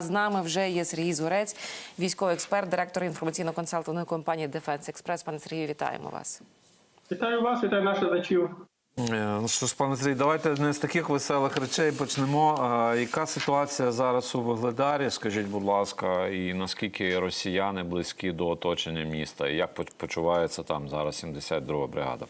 З нами вже є Сергій Зурець, військовий експерт, директор інформаційно-консалтингової компанії Дефенс Експрес. Пане Сергію, вітаємо вас. Вітаю вас, вітаю наших глядачів. Е, Ну що ж, пане Сергій, давайте не з таких веселих речей почнемо. Яка ситуація зараз у Вугледарі? Скажіть, будь ласка, і наскільки росіяни близькі до оточення міста? І як поч- почувається там зараз 72-га бригада?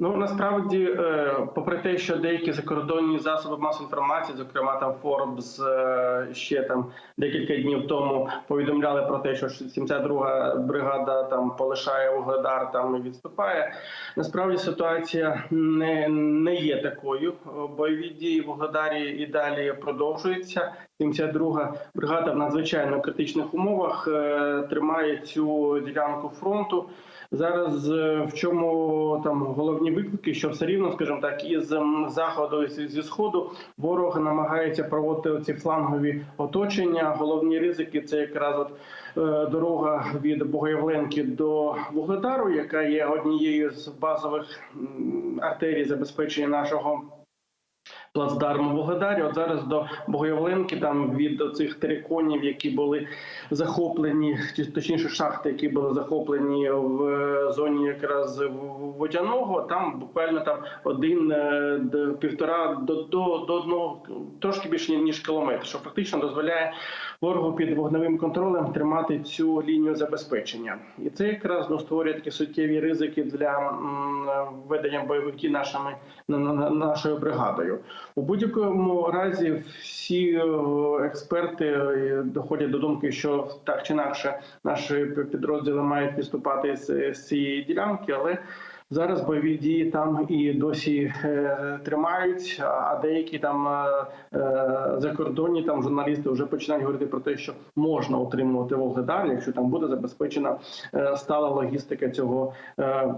Ну насправді, е, попри те, що деякі закордонні засоби масової інформації, зокрема там Forbes, е, ще там декілька днів тому повідомляли про те, що 72-га бригада там полишає Угледар, там і відступає. Насправді ситуація не, не є такою. Бойові дії в Угледарі і далі продовжуються. 72-га бригада в надзвичайно критичних умовах е, тримає цю ділянку фронту. Зараз е, в чому там головні виклики, що все рівно, скажімо так, із заходу і зі сходу ворог намагається проводити ці флангові оточення. Головні ризики це якраз от е, дорога від Богоявленки до Вугледару, яка є однією з базових артерій забезпечення нашого. Плацдарму в От зараз до Богоявленки, там від цих териконів, які були захоплені, чи точніше шахти, які були захоплені в е, зоні якраз водяного, там буквально там один е, півтора до, до, до одного трошки більше ніж кілометр, що фактично дозволяє ворогу під вогневим контролем тримати цю лінію забезпечення, і це якраз ну, створює такі суттєві ризики для м, ведення бойових дій нашими на- на- на- нашою бригадою. У будь-якому разі всі е, експерти е, доходять до думки, що так чи інакше наші підрозділи мають відступати з, цієї ділянки, але зараз бойові дії там і досі е, тримають. А деякі там е, е, закордонні там журналісти вже починають говорити про те, що можна утримувати Вугледар, якщо там буде забезпечена е, стала логістика цього. Е,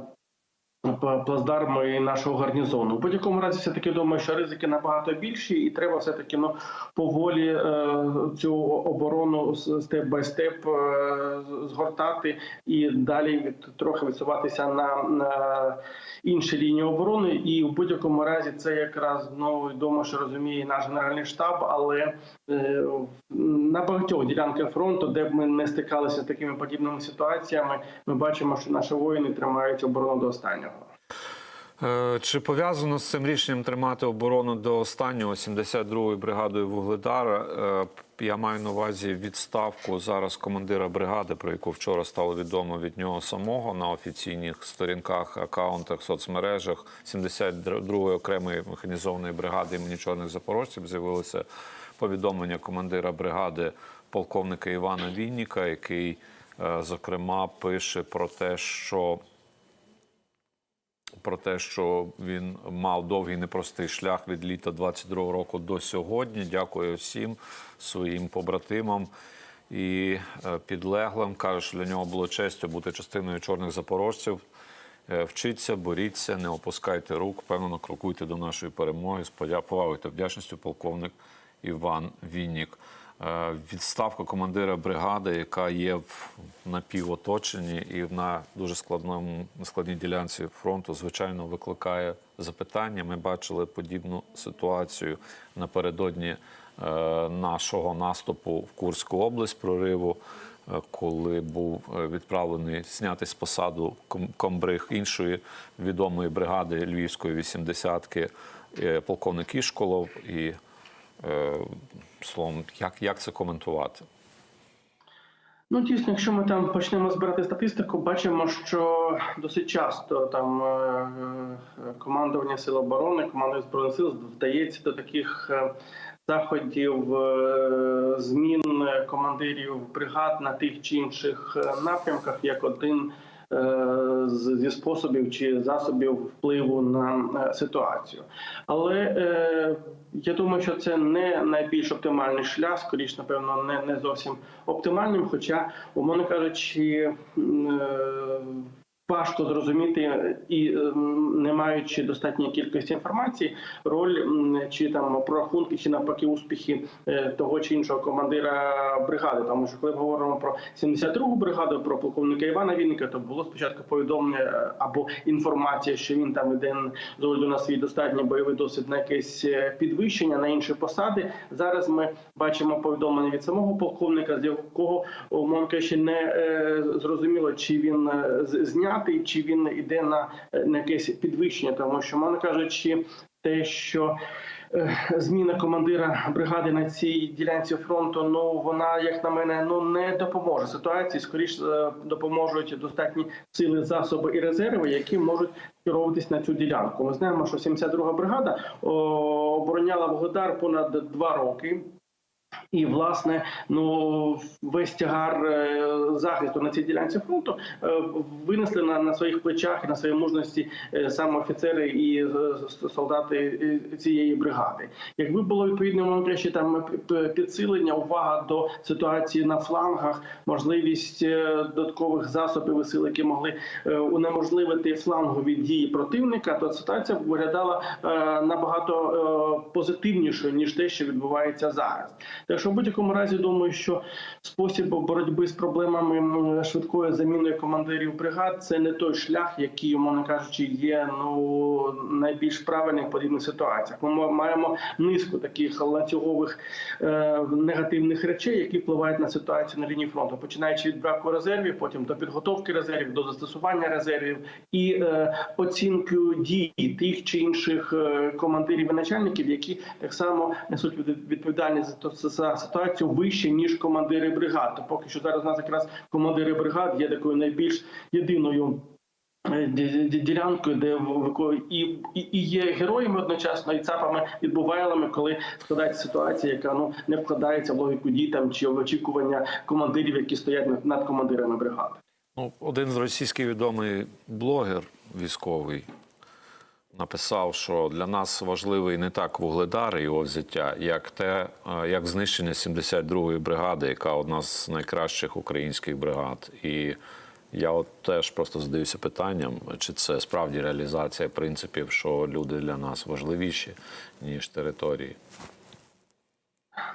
п- плацдарму і нашого гарнізону. В будь-якому разі, все таки думаю, що ризики набагато більші, і треба все таки ну поволі е, цю оборону степ бай степ е, згортати і далі від трохи відсуватися на, на інші лінії оборони. І в будь-якому разі це якраз ну думаю, що розуміє наш генеральний штаб, але на багатьох ділянках фронту, де б ми не стикалися з такими подібними ситуаціями, ми бачимо, що наші воїни тримають оборону до останнього. Е, Чи пов'язано з цим рішенням тримати оборону до останнього 72-ї бригадою Вугледара? е, Я маю на увазі відставку зараз командира бригади, про яку вчора стало відомо від нього самого на офіційних сторінках, акаунтах, соцмережах 72-ї окремої механізованої бригади імені чорних запорожців з'явилося повідомлення командира бригади полковника Івана Вінніка, який е, зокрема пише про те, що про те, що він мав довгий непростий шлях від літа 22-го року до сьогодні. Дякую всім своїм побратимам і е, підлеглим. Каже, що для нього було честю бути частиною чорних запорожців. Е, Вчіться, боріться, не опускайте рук, впевнено крокуйте до нашої перемоги. З подя- повагою та вдячністю полковник Іван Віннік. Е, Відставка командира бригади, яка є в напівоточенні і на дуже складному складній ділянці фронту, звичайно, викликає запитання. Ми бачили подібну ситуацію напередодні е, нашого наступу в Курську область прориву. е, Коли був відправлений зняти з посаду ком- комбриг іншої відомої бригади Львівської 80-ки е, полковник Ішколов і словом, як, як це коментувати? Ну, дійсно, якщо ми там почнемо збирати статистику, бачимо, що досить часто там е, е, командування Сил оборони, командування збройних сил вдається до таких е, заходів е, змін командирів бригад на тих чи інших е, напрямках, як один е, зі способів чи засобів впливу на е, ситуацію. Але е, я думаю, що це не найбільш оптимальний шлях, скоріш, напевно, не, не зовсім оптимальним. Хоча, умовно кажучи, е, Важко зрозуміти і ем, не маючи достатньої кількості інформації, роль чи там прорахунки, чи навпаки успіхи е, того чи іншого командира бригади. Тому що коли ми говоримо про 72-гу бригаду, про полковника Івана Вінника, то було спочатку повідомлення або інформація, що він там іде з огляду на свій достатній бойовий досвід на якесь е, підвищення на інші посади. Зараз ми бачимо повідомлення від самого полковника, з якого умовно кажучи, не е, зрозуміло, чи він е, з- чи він йде на, е, на якесь підвищення, тому що, мовно кажучи, те, що е, зміна командира бригади на цій ділянці фронту, ну вона, як на мене, ну не допоможе ситуації. Скоріш е, допоможуть достатні сили, засоби і резерви, які можуть керуватись на цю ділянку. Ми знаємо, що 72-га бригада обороняла Вугледар понад два роки. І власне, ну весь тягар е, захисту на цій ділянці фронту е, винесли на, на своїх плечах і на своїй мужності е, саме офіцери і солдати цієї бригади. Якби було відповідно мовно там підсилення, увага до ситуації на флангах, можливість додаткових засобів і сил, які могли унеможливити флангові дії противника, то ситуація виглядала набагато позитивнішою ніж те, що відбувається зараз. Так що в будь-якому разі думаю, що спосіб боротьби з проблемами швидкої заміною командирів бригад це не той шлях, який, умовно кажучи, є ну найбільш правильним в подібних ситуаціях. Ми маємо низку таких ланцюгових е, негативних речей, які впливають на ситуацію на лінії фронту, починаючи від браку резервів, потім до підготовки резервів, до застосування резервів і е, оцінку дій тих чи інших е, командирів і начальників, які так само несуть від- відповідальність за то- ситуацію вище ніж командири бригад. То поки що зараз у нас якраз командири бригад є такою найбільш єдиною. е, ді- ді- Ділянкою, де і, і, і є героями одночасно, і цапами і відбувайлами, коли складається ситуація, яка ну не вкладається в логіку дій чи в очікування командирів, які стоять над, командирами бригад. Ну, один з російський відомий блогер військовий написав, що для нас важливий не так вугледар і його взяття, як те, е, як знищення 72-ї бригади, яка одна з найкращих українських бригад. І я от теж просто задаюся питанням, чи це справді реалізація принципів, що люди для нас важливіші, ніж території.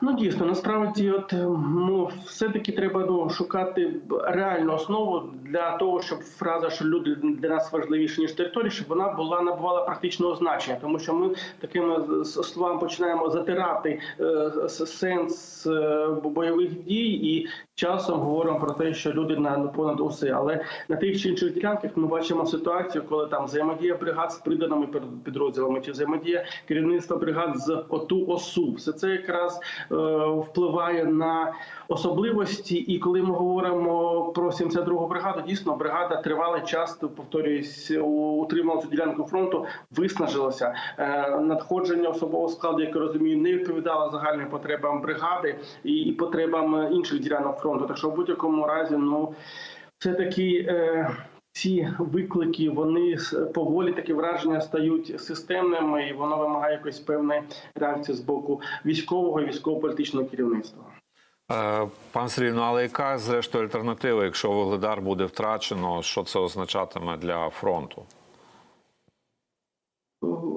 Ну дійсно, насправді, от е, ну все-таки треба ну, шукати реальну основу для того, щоб фраза, що люди для нас важливіші ніж території, щоб вона була набувала практичного значення, тому що ми такими словами починаємо затирати е, сенс е, бойових дій і часом говоримо про те, що люди на понад усе. Але на тих чи інших ділянках ми бачимо ситуацію, коли там взаємодія бригад з приданими під- підрозділами, чи взаємодія керівництва бригад з оту осу. Все це якраз е, впливає на особливості. І коли ми говоримо про 72-гу бригаду, дійсно бригада тривалий час, повторююсь, утримала цю ділянку фронту, виснажилася. Е, надходження особового складу, як я розумію, не відповідало загальним потребам бригади і, потребам інших ділянок фронту. Так що в будь-якому разі, ну все таки. Ці виклики вони поволі такі враження стають системними, і воно вимагає якоїсь певної реакції з боку військового і військово-політичного керівництва. Е, Пан Сергій, ну але яка зрештою альтернатива, якщо вугледар буде втрачено, що це означатиме для фронту?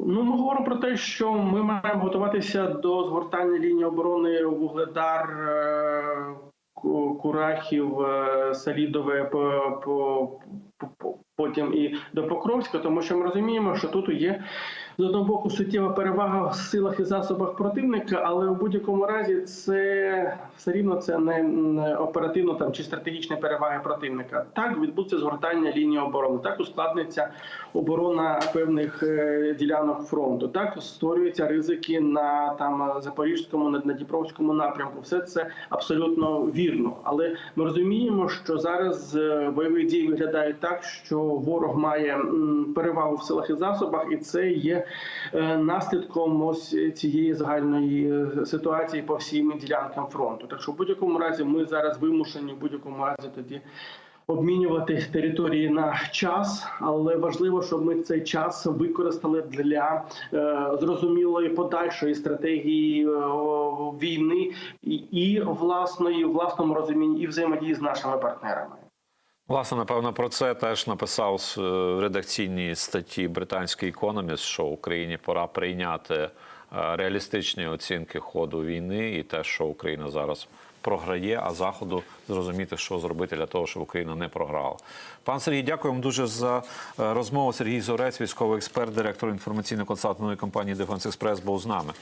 Ну, ми говоримо про те, що ми маємо готуватися до згортання лінії оборони Вугледар, е, Курахів, е, Салідове, по- по- по- по- потім і до Покровська, тому що ми розуміємо, що тут є з одного боку суттєва перевага в силах і засобах противника, але в будь-якому разі це все рівно це не оперативно там чи стратегічні переваги противника. Так відбудеться згортання лінії оборони, так ускладниться оборона певних е, ділянок фронту. Так створюються ризики на там запорізькому, на Дніпровському напрямку. Все це абсолютно вірно. Але ми розуміємо, що зараз е, бойові дії виглядають так, що ворог має перевагу в силах і засобах, і це є е, наслідком ось цієї загальної е, ситуації по всім ділянкам фронту. Так що в будь-якому разі ми зараз вимушені в будь-якому разі тоді. Обмінювати території на час, але важливо, щоб ми цей час використали для е, зрозумілої подальшої стратегії е, війни і, і власної власному розумінні і взаємодії з нашими партнерами. Власне, напевно, про це теж написав в редакційній статті британський економіст, що Україні пора прийняти е, реалістичні оцінки ходу війни і те, що Україна зараз програє, а заходу зрозуміти, що зробити для того, щоб Україна не програла. Пан Сергій, дякуємо дуже за е, розмову. Сергій Зорець, військовий експерт, директор інформаційно-консалтингової компанії Дефенс Експрес, був з нами.